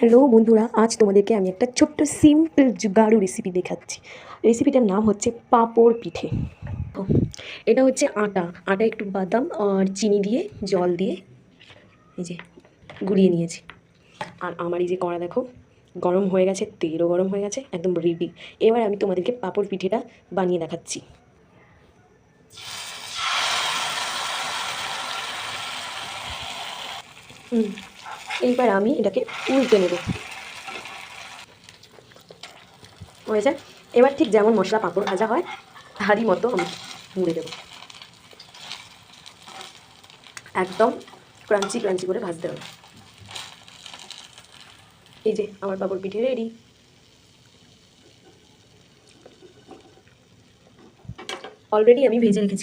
Hello বন্ধুরা, আজ তোমাদেরকে আমি একটা ছোট্ট সিম্পল জুগাড়ু রেসিপি দেখাচ্ছি। রেসিপিটার নাম হচ্ছে পাঁপড় পিঠে। এটা হচ্ছে আটা। আটা একটু বাদাম আর চিনি দিয়ে, জল দিয়ে এই যে গুঁড়িয়ে নিয়েছি। আর আমার এই যে কড়া দেখো, গরম হয়ে গেছে, তেলও গরম হয়ে গেছে, একদম রেডি এবার আমি তোমাদেরকে পাঁপড় পিঠেটা বানিয়ে দেখাচ্ছি। হুম। এইবার আমি এটাকে উল্টে নেব। হয়েছে এবার ঠিক যেমন মশলা পাঁপড় ভাজা হয়, তারই মতো আমি মুড়ে দেবো। একদম ক্রাঞ্চি ক্রাঞ্চি করে ভাজতে হবে। এই যে আমার পাঁপড় পিঠে রেডি অলরেডি আমি ভেজে রেখেছি।